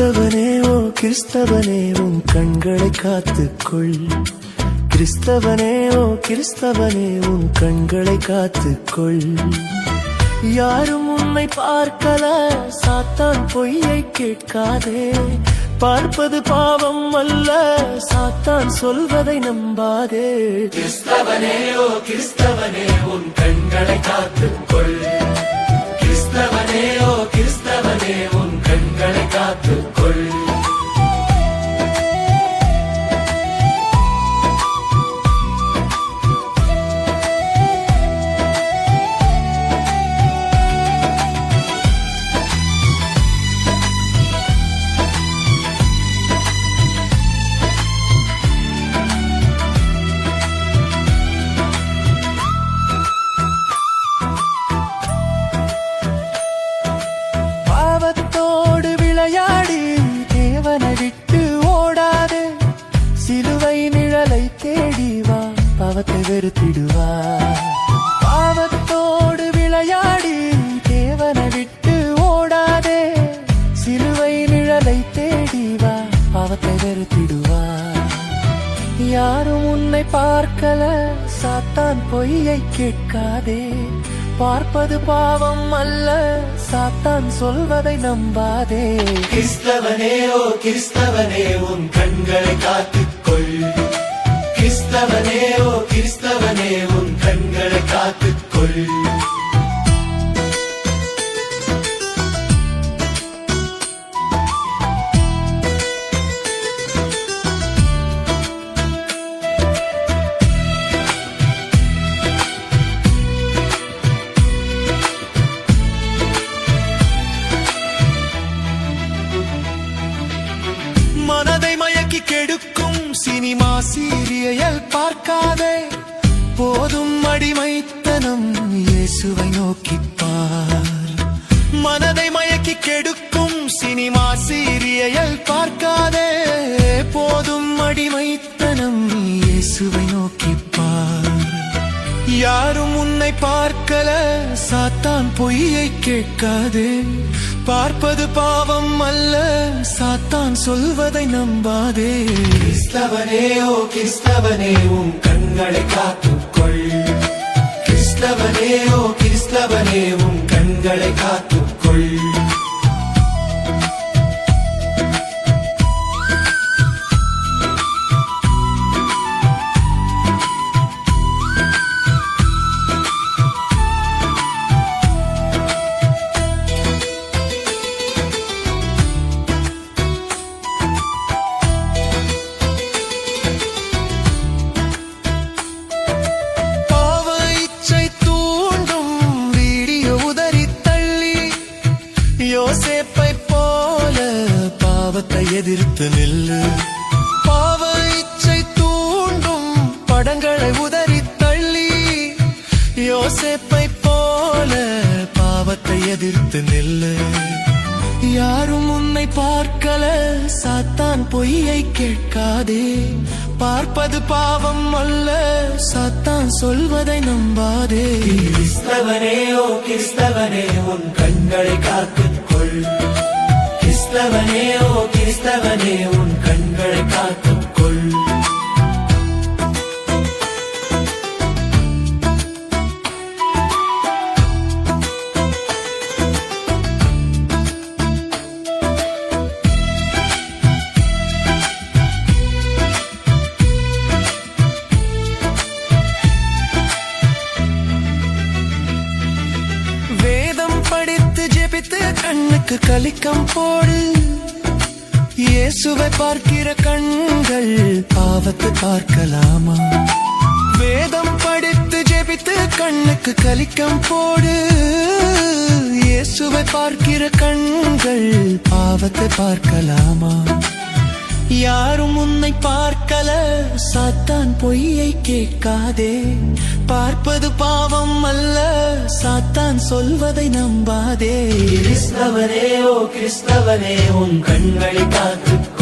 கிறிஸ்தவனே ஓ கிறிஸ்தவனே உன் கண்களை காத்துக்கொள். கிறிஸ்தவனே ஓ கிறிஸ்தவனே உன் கண்களை காத்துக்கொள். யாரும் உன்னை பார்க்கல சாத்தான் பொய்யை கேட்காதே. பார்ப்பது பாவம் அல்ல சாத்தான் சொல்வதை நம்பாதே. கிறிஸ்தவனே ஓ கிறிஸ்தவனே உன் கண்களை காத்துக்கொள். கிறிஸ்தவனே பாவத்தை வெறுத்திடுவா. பாவத்தோடு விளையாடி தேவனை விட்டு ஓடாதே. சிலுவை நிழலை தேடிவா பாவத்தை வெறுத்திடுவா. யாரும் உன்னை பார்க்கல சாத்தான் பொய்யை கேட்காதே. பார்ப்பது பாவம் அல்ல சாத்தான் சொல்வதை நம்பாதே. கிறிஸ்தவனே ஓ கிறிஸ்தவனே உன் கண்களை காத்து சீரியல் பார்க்காதே. போதும் அடிமைத்தனம் இயேசுவை நோக்கிப்பார். மனதை மயக்கி கெடுக்கும் சினிமா சீரியல் பார்க்காதே. போதும் அடிமைத்தனம் இயேசுவை நோக்கிப்பார். யாரும் உன்னை பார்க்கல சா சாத்தான் பொய்யை கேட்காதே. பார்ப்பது பாவம் அல்ல சாத்தான் சொல்வதை நம்பாதே. கிறிஸ்தவனே ஓ கிறிஸ்தவனே உன் கண்களை காத்துக்கொள். கிறிஸ்தவனே ஓ எதிர்த்து நில்லு. பாவ இச்சை தூண்டும் படங்களை உதறி தள்ளி. யோசிப்பை போல பாவத்தை எதிர்த்து நில்லு. யாரும் உன்னை பார்க்கல சாத்தான் பொய்யை கேட்காதே. பார்ப்பது பாவம் அல்ல சாத்தான் சொல்வதை நம்பாதே. கிறிஸ்தவனே ஓ கிறிஸ்தவனே உன் கண்களை காத்துக்கொள் கிறிஸ்தவனே ஓ கிறிஸ்தவனே உன் கண்களை காத்துக்கொள் கண்ணுக்கு கலிக்கம் போடு. இயேசுவை பார்க்கிற கண்கள் பாவத்தை பார்க்கலாமா? வேதம் படித்து ஜெபித்து கண்ணுக்கு கலிக்கம் போடு. இயேசுவை பார்க்கிற கண்கள் பாவத்தை பார்க்கலாமா? யாரும் உன்னை பார்க்கல. சாத்தான் பொய்யை கேட்காதே. பார்ப்பது பாவம் அல்ல. சாத்தான் சொல்வதை நம்பாதே. கிறிஸ்தவனே ஓ கிறிஸ்தவனே உன் கண்களை காத்துக்கொள்